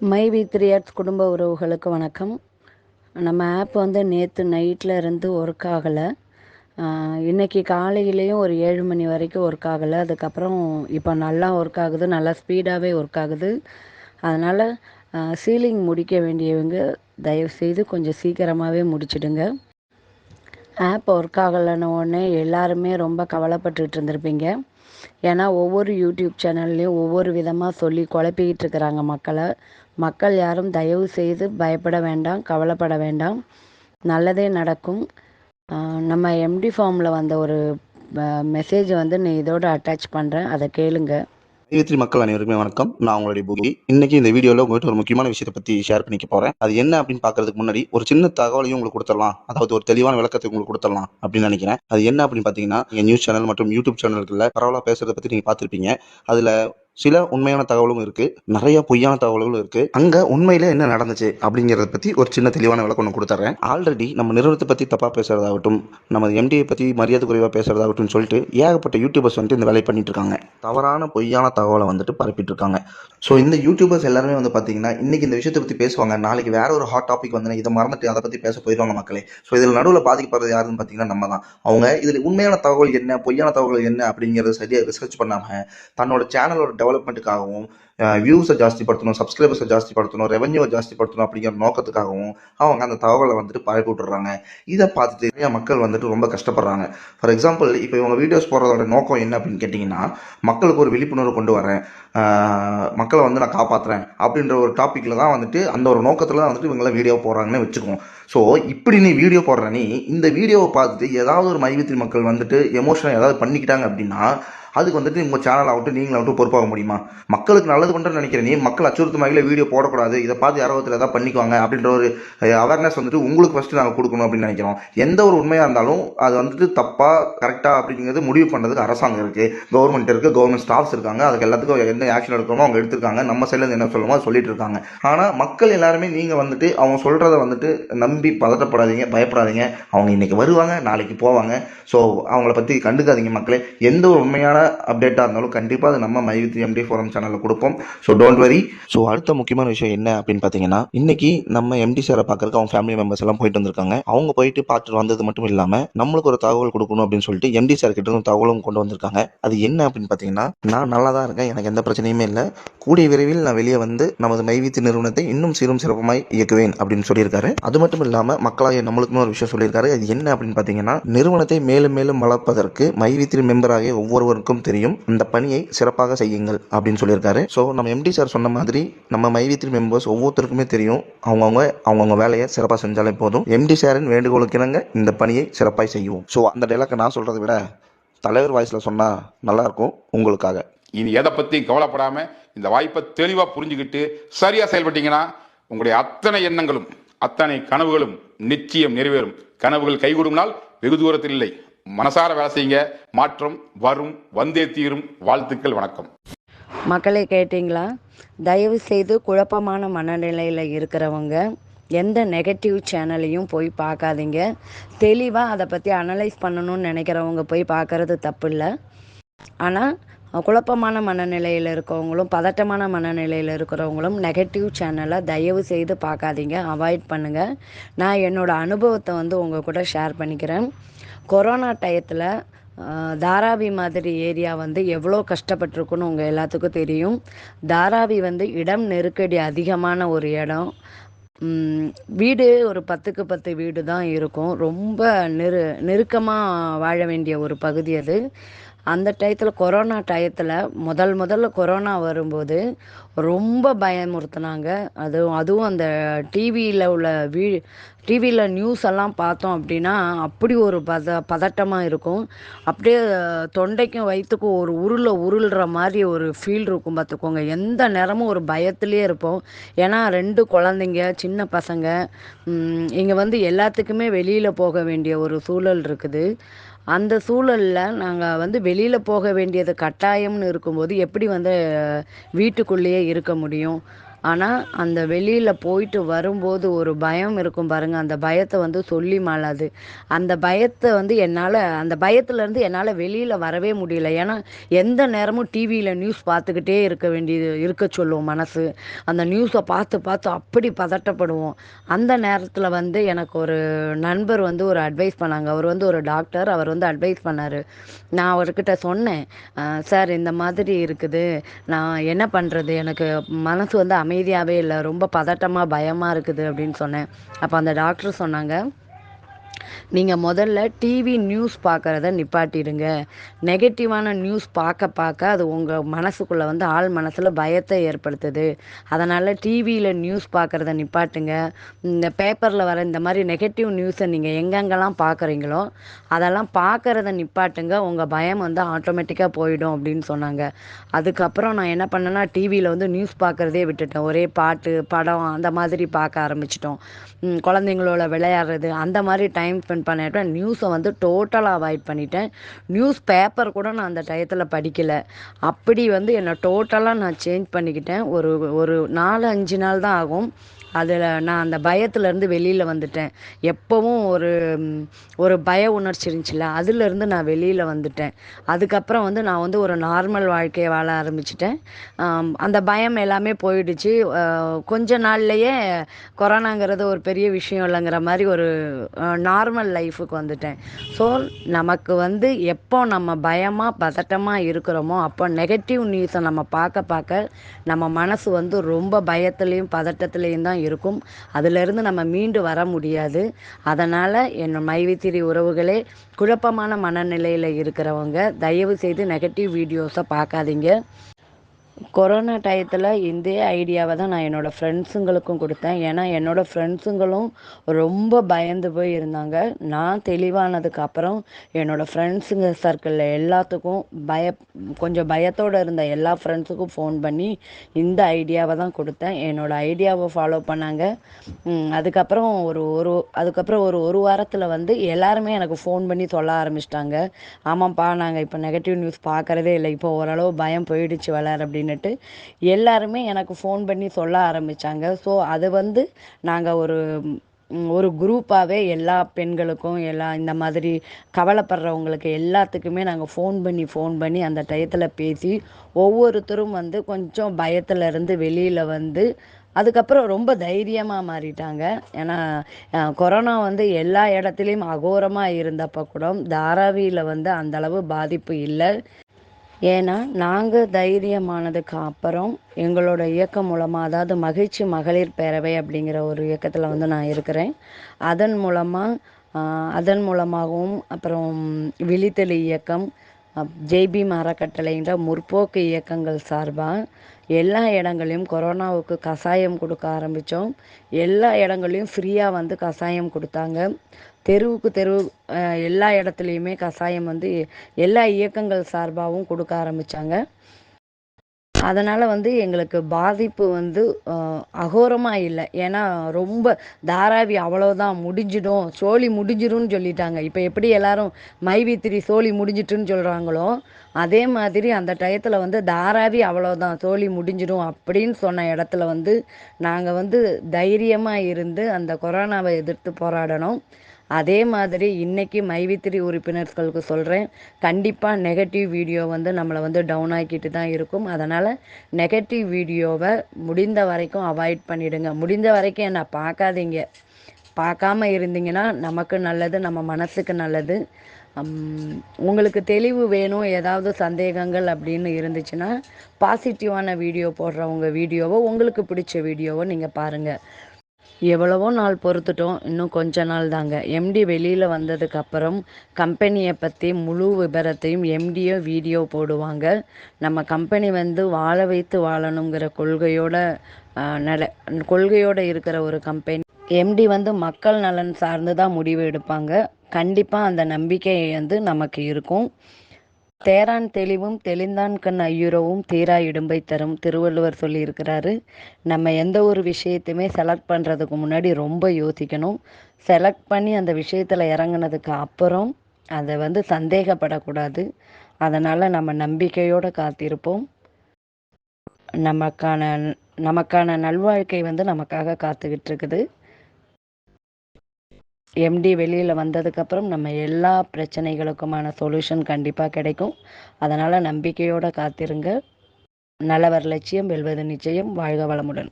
My we three arts குடும்ப உறவுகளுக்கு வணக்கம். நம்ம ஆப் வந்து நேற்று நைட்டில் இருந்து ஒர்க் ஆகலை. இன்றைக்கி காலையிலையும் ஒரு ஏழு மணி வரைக்கும் ஒர்க் ஆகலை. அதுக்கப்புறம் இப்போ நல்லா ஒர்க் ஆகுது. நல்லா ஸ்பீடாகவே ஒர்க் ஆகுது. அதனால் சீலிங் முடிக்க வேண்டியவங்க தயவுசெய்து கொஞ்சம் சீக்கிரமாகவே முடிச்சிடுங்க. ஆப் ஒர்க் ஆகலைன்னு உடனே எல்லாருமே ரொம்ப கவலைப்பட்டுட்டு இருந்திருப்பீங்க. ஏன்னா ஒவ்வொரு யூடியூப் சேனல்லையும் ஒவ்வொரு விதமாக சொல்லி குழப்பிக்கிட்டு இருக்கிறாங்க மக்களை. மக்கள் யாரும் தயவு செய்து பயப்பட வேண்டாம் கவலைப்பட வேண்டாம். நல்லதே நடக்கும். நம்ம எம்டி ஃபார்மில் வந்த ஒரு மெசேஜை வந்து நீ இதோட அட்டாச் பண்ணுறேன் அதை கேளுங்க. ஐவத்ரி மக்கள் அனைவருக்குமே வணக்கம். நான் உங்களுடைய பூகி இன்னைக்கு இந்த வீடியோவில் உங்கள்கிட்ட ஒரு முக்கியமான விஷயத்தை பற்றி ஷேர் பண்ணிக்க போகிறேன் அது என்ன அப்படின்னு பார்க்கறதுக்கு முன்னாடி ஒரு சின்ன தகவலையும் உங்களுக்கு கொடுத்துடலாம். அதாவது ஒரு தெளிவான விளக்கத்தை உங்களுக்கு கொடுத்துடலாம் அப்படின்னு நினைக்கிறேன். அது என்ன அப்படின்னு பார்த்தீங்கன்னா நீங்கள் நியூஸ் சேனல் மற்றும் யூடியூப் சேனல்களில் பரவலாக பேசுறதை பற்றி நீங்கள் பார்த்துருப்பீங்க. அதில் சில உண்மையான தகவலும் இருக்கு. நிறைய பொய்யான தகவல்களும் இருக்கு. அங்க உண்மையில என்ன நடந்துச்சு அப்படிங்கறத பத்தி ஒரு சின்ன தெளிவான விளக்கம் ஒன்று கொடுத்துறேன் ஆல்ரெடி நம்ம நிறுவனத்தை பத்தி தப்பா பேசுறதாகட்டும் நம்ம எம்டியை பத்தி மரியாதை குறைவா பேசுறதாகட்டும் சொல்லிட்டு ஏகப்பட்ட யூடியூபர்ஸ் வந்துட்டு இந்த வேலை பண்ணிட்டு இருக்காங்க. தவறான பொய்யான தகவலை வந்துட்டு பரப்பிட்டு இருக்காங்க. ஸோ இந்த யூடியூபர்ஸ் எல்லாருமே வந்து பார்த்தீங்கன்னா இன்னைக்கு இந்த விஷயத்தை பற்றி பேசுவாங்க. நாளைக்கு வேற ஒரு ஹாட் டாபிக் வந்து இதை மறந்துட்டு அதை பற்றி பேச போயிடுவாங்க மக்களே. ஸோ இதில் நடுவில் பாதிக்கப்படுறது யாருன்னு பார்த்தீங்கன்னா நம்ம தான். அவங்க இதில் உண்மையான தகவல் என்ன பொய்யான தகவல் என்ன அப்படிங்கிறத சரியாக ரிசர்ச் பண்ணாமல் தன்னோட சேனலோட டெவலப்மெண்ட்டுக்காகவும் வியூஸை ஜாஸ்திப்படுத்தணும் சப்ஸ்கிரைபர்ஸை ஜாஸ்திப்படுத்தணும் ரெவன்யூவை ஜாஸ்திப்படுத்தணும் அப்படிங்கிற நோக்கத்துக்காகவும் அவங்க அந்த தகவலை வந்துட்டு பரப்பி விட்டுறாங்க. இதை பார்த்துட்டு நிறைய மக்கள் வந்துட்டு ரொம்ப கஷ்டப்படுறாங்க. ஃபார் எக்ஸாம்பிள் இப்போ இவங்க வீடியோஸ் போடுறதோட நோக்கம் என்ன அப்படின்னு கேட்டிங்கன்னா மக்களுக்கு ஒரு விழிப்புணர்வு கொண்டு வரேன். மக்களை வந்து நான் காப்பாற்றுறேன் அப்படின்ற ஒரு டாப்பிக்கில் தான் வந்துட்டு அந்த ஒரு நோக்கத்தில் தான் வந்துட்டு இவங்களாம் வீடியோ போடுறாங்கன்னு வச்சுக்குவோம். ஸோ இப்படி நீ வீடியோ போடுற நீ இந்த வீடியோவை பார்த்துட்டு ஏதாவது ஒரு மையத்தில் மக்கள் வந்துட்டு எமோஷனல் ஏதாவது பண்ணிக்கிட்டாங்க அப்படின்னா அதுக்கு வந்துட்டு உங்கள் சேனல் ஆகட்டும் நீங்களாகட்டும் பொறுப்பாக முடியுமா? மக்களுக்கு நல்லது பண்ணுறேன்னு நினைக்கிறேன். நீ மக்கள் அச்சுறுத்தும் வகையில் வீடியோ போடக்கூடாது. இதை பார்த்து யாரோ ஒருத்தர் ஏதாவது பண்ணிக்குவாங்க அப்படின்ற ஒரு அவேர்னஸ் வந்துட்டு உங்களுக்கு ஃபஸ்ட்டு நாங்கள் கொடுக்கணும் அப்படின்னு நினைக்கிறோம். எந்த ஒரு உண்மையாக இருந்தாலும் அது வந்துட்டு தப்பாக கரெக்டாக அப்படிங்கிறது முடிவு பண்ணுறதுக்கு அரசாங்கம் இருக்குது கவர்மெண்ட் இருக்குது கவர்மெண்ட் ஸ்டாஃப்ஸ் இருக்காங்க. அதுக்கு எல்லாத்துக்கும் எந்த ஆக்ஷன் எடுக்கணுமோ அவங்க எடுத்திருக்காங்க. நம்ம சைட்லேருந்து என்ன சொல்லணுமோ சொல்லிட்டு இருக்காங்க. ஆனால் மக்கள் எல்லாருமே நீங்கள் வந்துட்டு அவங்க சொல்கிறத வந்துட்டு நம்பி பதட்டப்படாதீங்க பயப்படாதீங்க. அவங்க இன்றைக்கி வருவாங்க நாளைக்கு போவாங்க. ஸோ அவங்கள பற்றி கண்டுக்காதீங்க மக்களே. எந்த ஒரு உண்மையான அப்டேட்டாக இருந்தாலும் கண்டிப்பாக அது நம்ம மை வித் எம்டி ஃபோரம் சேனலில் கொடுப்போம். ஸோ டோன்ட் வரி ஸோ அடுத்த முக்கியமான விஷயம் என்ன அப்படின்னு பார்த்தீங்கன்னா இன்னைக்கு நம்ம எம்டி சாரை பார்க்கறதுக்கு அவங்க ஃபேமிலி மெம்பர்ஸ் எல்லாம் போயிட்டு வந்திருக்காங்க. அவங்க போயிட்டு பார்த்துட்டு வந்தது மட்டும் இல்லாமல் நம்மளுக்கு ஒரு தகவல் கொடுக்கணும் அப்படின்னு சொல்லிட்டு எம்டி சார் கிட்ட இருந்து தகவலும் கொண்டு வந்திருக்காங்க. அது என்ன அப்படின்னு பார்த்தீங்கன்னா நான் நல்லா தான் இருக்கேன். எனக்கு எந்த பிரச்சனையுமே இல்லை. கூடிய விரைவில் நான் வெளியே வந்து நமது மைவித்து நிறுவனத்தை இன்னும் சீரும் சிறப்புமாய் இயக்குவேன் அப்படின்னு சொல்லியிருக்காரு. அது மட்டும் இல்லாமல் மக்களாகிய நம்மளுக்குமே ஒரு விஷயம் சொல்லியிருக்காரு. அது என்ன அப்படின்னு பார்த்தீங்கன்னா நிறுவனத்தை மேலும் மேலும் வளர்ப்பதற்கு மைவித்திரி மெம்பராகிய ஒவ்வொருவருக்கும் தெரியும் அந்த பணியை சிறப்பாக செய்யுங்கள் அப்படின்னு சொல்லியிருக்காரு. ஸோ நம்ம எம்டி சார் சொன்ன மாதிரி நம்ம மைவித்திரி மெம்பர்ஸ் ஒவ்வொருத்தருக்குமே தெரியும் அவங்கவுங்க அவங்கவுங்க வேலையை சிறப்பாக செஞ்சாலே போதும். எம்டி சாரின் வேண்டுகோளுக்கிணங்க இந்த பணியை சிறப்பாக செய்வோம். ஸோ அந்த டைலாக்கை நான் சொல்கிறத விட தலைவர் வாய்ஸில் சொன்னால் நல்லாயிருக்கும் உங்களுக்காக. இனி எதை பற்றியும் கவலைப்படாமல் இந்த வாய்ப்பை தெளிவாக புரிஞ்சுக்கிட்டு சரியாக செயல்பட்டீங்கன்னா உங்களுடைய அத்தனை எண்ணங்களும் அத்தனை கனவுகளும் நிச்சயம் நிறைவேறும். கனவுகள் கைகூடும் நாள் வெகு தூரத்தில் இல்லை. மனசார வேலை செய்யுங்க. மாற்றம் வரும். வந்தே தீரும். வாழ்த்துக்கள் வணக்கம். மக்களை கேட்டிங்களா? தயவு செய்து குழப்பமான மனநிலையில் இருக்கிறவங்க எந்த நெகட்டிவ் சேனலையும் போய் பார்க்காதீங்க. தெளிவாக அதை பற்றி அனலைஸ் பண்ணணும்னு நினைக்கிறவங்க போய் பார்க்கறது தப்பு இல்லை ஆனால் குழப்பமான மனநிலையில் இருக்கவங்களும் பதட்டமான மனநிலையில் இருக்கிறவங்களும் நெகட்டிவ் சேனலை தயவு செய்து பார்க்காதீங்க. அவாய்ட் பண்ணுங்கள் நான் என்னோடய அனுபவத்தை வந்து உங்கள் கூட ஷேர் பண்ணிக்கிறேன். கொரோனா டயத்தில் தாராவி மாதிரி ஏரியா வந்து எவ்வளோ கஷ்டப்பட்டிருக்குன்னு உங்கள் எல்லாத்துக்கும் தெரியும். தாராவி வந்து இடம் நெருக்கடி அதிகமான ஒரு இடம். வீடு ஒரு பத்துக்கு பத்து வீடு தான் இருக்கும். ரொம்ப நெரு நெருக்கமாக வாழ வேண்டிய ஒரு பகுதி அது. அந்த டயத்தில் கொரோனா டயத்தில் முதல் முதல்ல கொரோனா வரும்போது ரொம்ப பயமுறுத்துனாங்க. அதுவும் அதுவும் அந்த டிவியில் உள்ள வீ டிவியில் நியூஸ் எல்லாம் பார்த்தோம் அப்படின்னா அப்படி ஒரு பத பதட்டமாக இருக்கும். அப்படியே தொண்டைக்கும் வயிற்றுக்கும் ஒரு உருளை உருள்ற மாதிரி ஒரு ஃபீல் இருக்கும் பார்த்துக்கோங்க. எந்த நேரமும் ஒரு பயத்துலேயே இருப்போம். ஏன்னா ரெண்டு குழந்தைங்க சின்ன பசங்க இங்கே வந்து எல்லாத்துக்குமே வெளியில் போக வேண்டிய ஒரு சூழல் இருக்குது. அந்த சூழலில் நாங்கள் வந்து வெளியில் போக வேண்டியது கட்டாயம்னு இருக்கும்போது எப்படி வந்து வீட்டுக்குள்ளேயே இருக்க முடியும்? ஆனால் அந்த வெளியில் போயிட்டு வரும்போது ஒரு பயம் இருக்கும் பாருங்கள் அந்த பயத்தை வந்து சொல்லி மாளாது. அந்த பயத்தை வந்து என்னால் அந்த பயத்துலேருந்து என்னால் வெளியில் வரவே முடியல. ஏன்னா எந்த நேரமும் டிவியில் நியூஸ் பார்த்துக்கிட்டே இருக்க வேண்டியது இருக்க சொல்லுவோம் மனசு. அந்த நியூஸை பார்த்து பார்த்து அப்படி பதட்டப்படுவோம். அந்த நேரத்தில் வந்து எனக்கு ஒரு நண்பர் வந்து ஒரு அட்வைஸ் பண்ணாங்க. அவர் வந்து ஒரு டாக்டர் அவர் வந்து அட்வைஸ் பண்ணார். நான் அவர்கிட்ட சொன்னேன் சார் இந்த மாதிரி இருக்குது. நான் என்ன பண்ணுறது எனக்கு மனசு வந்து அமைதியாகவே இல்லை ரொம்ப பதட்டமாக பயமாக இருக்குது அப்படின்னு சொன்னேன். அப்போ அந்த டாக்டர் சொன்னாங்க நீங்கள் முதல்ல டிவி நியூஸ் பார்க்குறத நிப்பாட்டிடுங்க. நெகட்டிவான நியூஸ் பார்க்க பார்க்க அது உங்கள் மனசுக்குள்ளே வந்து ஆள் மனசில் பயத்தை ஏற்படுத்துது. அதனால் டிவியில் நியூஸ் பார்க்குறத நிப்பாட்டுங்க. இந்த பேப்பரில் வர இந்த மாதிரி நெகட்டிவ் நியூஸை நீங்கள் எங்கெங்கெல்லாம் பார்க்குறீங்களோ அதெல்லாம் பார்க்குறத நிப்பாட்டுங்க. உங்கள் பயம் வந்து ஆட்டோமேட்டிக்காக போயிடும் அப்படின்னு சொன்னாங்க. அதுக்கப்புறம் நான் என்ன பண்ணேன்னா டிவியில் வந்து நியூஸ் பார்க்குறதே விட்டுட்டேன். ஒரே பாட்டு படம் அந்த மாதிரி பார்க்க ஆரம்பிச்சிட்டோம். குழந்தைங்களோட விளையாடுறது அந்த மாதிரி டைம் ஸ்பெண்ட் பண்ணிட்டேன். நியூஸை வந்து டோட்டலாக அவாய்ட் பண்ணிட்டேன். நியூஸ் பேப்பர் கூட நான் அந்த டயத்தில் படிக்கலை. அப்படி வந்து என்னை டோட்டலாக நான் சேஞ்ச் பண்ணிக்கிட்டேன். ஒரு ஒரு நாலு அஞ்சு நாள் தான் ஆகும். அதில் நான் அந்த பயத்துலேருந்து வெளியில் வந்துட்டேன். எப்போவும் ஒரு ஒரு பய உணர்ச்சி இருந்துச்சுல்ல அதுலேருந்து நான் வெளியில் வந்துட்டேன். அதுக்கப்புறம் வந்து நான் வந்து ஒரு நார்மல் வாழ்க்கையை வாழ ஆரம்பிச்சிட்டேன். அந்த பயம் எல்லாமே போயிடுச்சு. கொஞ்ச நாள்லையே கொரோனாங்கிறது ஒரு பெரிய விஷயம் இல்லைங்கிற மாதிரி ஒரு நார்மல் லைஃபுக்கு வந்துட்டேன். ஸோ நமக்கு வந்து எப்போ நம்ம பயமாக பதட்டமாக இருக்கிறோமோ அப்போ நெகட்டிவ் நியூஸை நம்ம பார்க்க பார்க்க நம்ம மனசு வந்து ரொம்ப பயத்துலேயும் பதட்டத்துலேயும் தான் இருக்கும். அதிலிருந்து நம்ம மீண்டு வர முடியாது. அதனால் என் மைவித்திரி உறவுகளே குழப்பமான மனநிலையில் இருக்கிறவங்க தயவு செய்து நெகட்டிவ் வீடியோஸை பார்க்காதீங்க. கொரோனா டயத்தில் இதே ஐடியாவை தான் நான் என்னோடய ஃப்ரெண்ட்ஸுங்களுக்கும் கொடுத்தேன். ஏன்னா என்னோடய ஃப்ரெண்ட்ஸுங்களும் ரொம்ப பயந்து போய் இருந்தாங்க. நான் தெளிவானதுக்கு அப்புறம் என்னோடய ஃப்ரெண்ட்ஸுங்க சர்க்கிளில் எல்லாத்துக்கும் பய கொஞ்சம் பயத்தோடு இருந்த எல்லா ஃப்ரெண்ட்ஸுக்கும் ஃபோன் பண்ணி இந்த ஐடியாவை தான் கொடுத்தேன். என்னோடய ஐடியாவை ஃபாலோ பண்ணாங்க. அதுக்கப்புறம் ஒரு ஒரு அதுக்கப்புறம் ஒரு ஒரு வாரத்தில் வந்து எல்லாருமே எனக்கு ஃபோன் பண்ணி சொல்ல ஆரம்பிச்சிட்டாங்க. ஆமாம்ப்பா நாங்கள் இப்போ நெகட்டிவ் நியூஸ் பார்க்குறதே இல்லை. இப்போ ஓரளவு பயம் போயிடுச்சு வளர் அப்படின்னுட்டு எல்லாருமே எனக்கு ஃபோன் பண்ணி சொல்ல ஆரம்பித்தாங்க ஸோ அது வந்து நாங்கள் ஒரு ஒரு குரூப்பாகவே எல்லா பெண்களுக்கும் எல்லா இந்த மாதிரி கவலைப்படுறவங்களுக்கு எல்லாத்துக்குமே நாங்கள் ஃபோன் பண்ணி ஃபோன் பண்ணி அந்த டயத்தில் பேசி ஒவ்வொருத்தரும் வந்து கொஞ்சம் பயத்தில் இருந்து வெளியில் வந்து அதுக்கப்புறம் ரொம்ப தைரியமாக மாறிட்டாங்க. ஏன்னா கொரோனா வந்து எல்லா இடத்துலையும் அகோரமாக இருந்தப்போ கூட தாராவியில் வந்து அந்தளவு பாதிப்பு இல்லை. ஏன்னா நாங்கள் தைரியமானதுக்கு அப்புறம் எங்களோட இயக்கம் மூலமாக அதாவது மகிழ்ச்சி மகளிர் பேரவை அப்படிங்கிற ஒரு இயக்கத்தில் வந்து நான் இருக்கிறேன். அதன் மூலமாக அதன் மூலமாகவும் அப்புறம் விழித்தெளி இயக்கம் ஜெய்பி மரக்கட்டளைன்ற அறக்கட்டளைன்ற முற்போக்கு இயக்கங்கள் சார்பாக எல்லா இடங்களையும் கொரோனாவுக்கு கஷாயம் கொடுக்க ஆரம்பித்தோம் எல்லா இடங்களையும் ஃப்ரீயாக வந்து கஷாயம் கொடுத்தாங்க. தெருவுக்கு தெருவு எல்லா இடத்துலையுமே கஷாயம் வந்து எல்லா இயக்கங்கள் சார்பாகவும் கொடுக்க ஆரம்பித்தாங்க அதனால் வந்து எங்களுக்கு பாதிப்பு வந்து அகோரமாக இல்லை. ஏன்னா ரொம்ப தாராவி அவ்வளோதான் முடிஞ்சிடும். சோழி முடிஞ்சிடும்னு சொல்லிட்டாங்க. இப்போ எப்படி எல்லாரும் மைவித்திரி சோழி முடிஞ்சிட்டுன்னு சொல்கிறாங்களோ அதே மாதிரி அந்த டயத்தில் வந்து தாராவி அவ்வளோதான் சோழி முடிஞ்சிடும் அப்படின்னு சொன்ன இடத்துல வந்து நாங்கள் வந்து தைரியமாக இருந்து அந்த கொரோனாவை எதிர்த்து போராடணும். அதே மாதிரி இன்னைக்கு மைவித்திரி உறுப்பினர்களுக்கு சொல்கிறேன் கண்டிப்பாக நெகட்டிவ் வீடியோ வந்து நம்மளை வந்து டவுன் ஆக்கிட்டு தான் இருக்கும். அதனால் நெகட்டிவ் வீடியோவை முடிந்த வரைக்கும் அவாய்ட் பண்ணிடுங்க. முடிந்த வரைக்கும் என்னை பார்க்காதீங்க. பார்க்காம இருந்தீங்கன்னா நமக்கு நல்லது நம்ம மனசுக்கு நல்லது. உங்களுக்கு தெளிவு வேணும் ஏதாவது சந்தேகங்கள் அப்படின்னு இருந்துச்சுன்னா பாசிட்டிவான வீடியோ போடுறவங்க வீடியோவோ உங்களுக்கு பிடிச்ச வீடியோவோ நீங்கள் பாருங்கள் எவ்வளவோ நாள் பொறுத்துட்டோம் இன்னும் கொஞ்ச நாள் தாங்க. எம்டி வெளியில் வந்ததுக்கு அப்புறம் கம்பெனியை பற்றி முழு விபரத்தையும் எம்டியோ வீடியோ போடுவாங்க. நம்ம கம்பெனி வந்து வாழ வைத்து வாழணுங்கிற கொள்கையோட நல கொள்கையோடு இருக்கிற ஒரு கம்பெனி. எம்டி வந்து மக்கள் நலன் சார்ந்து தான் முடிவு எடுப்பாங்க. கண்டிப்பாக அந்த நம்பிக்கை வந்து நமக்கு இருக்கும். தேரான் தெளிவும் தெளிந்தான் கண் ஐயுறவும் தீரா இடும்பை தரும் திருவள்ளுவர் சொல்லியிருக்கிறாரு. நம்ம எந்த ஒரு விஷயத்தையுமே செலக்ட் பண்ணுறதுக்கு முன்னாடி ரொம்ப யோசிக்கணும். செலக்ட் பண்ணி அந்த விஷயத்தில் இறங்குனதுக்கு அப்புறம் அதை வந்து சந்தேகப்படக்கூடாது. அதனால் நம்ம நம்பிக்கையோடு காத்திருப்போம். நமக்கான நமக்கான நல்வாழ்க்கை வந்து நமக்காக காத்துக்கிட்டு இருக்குது. எம்டி வெளியில் வந்ததுக்கப்புறம் நம்ம எல்லா பிரச்சனைகளுக்குமான சொல்யூஷன் கண்டிப்பாக கிடைக்கும். அதனால் நம்பிக்கையோடு காத்திருங்க. நல்லவர் லட்சியம் வெல்வது நிச்சயம். வாழ்க வளமுடன்.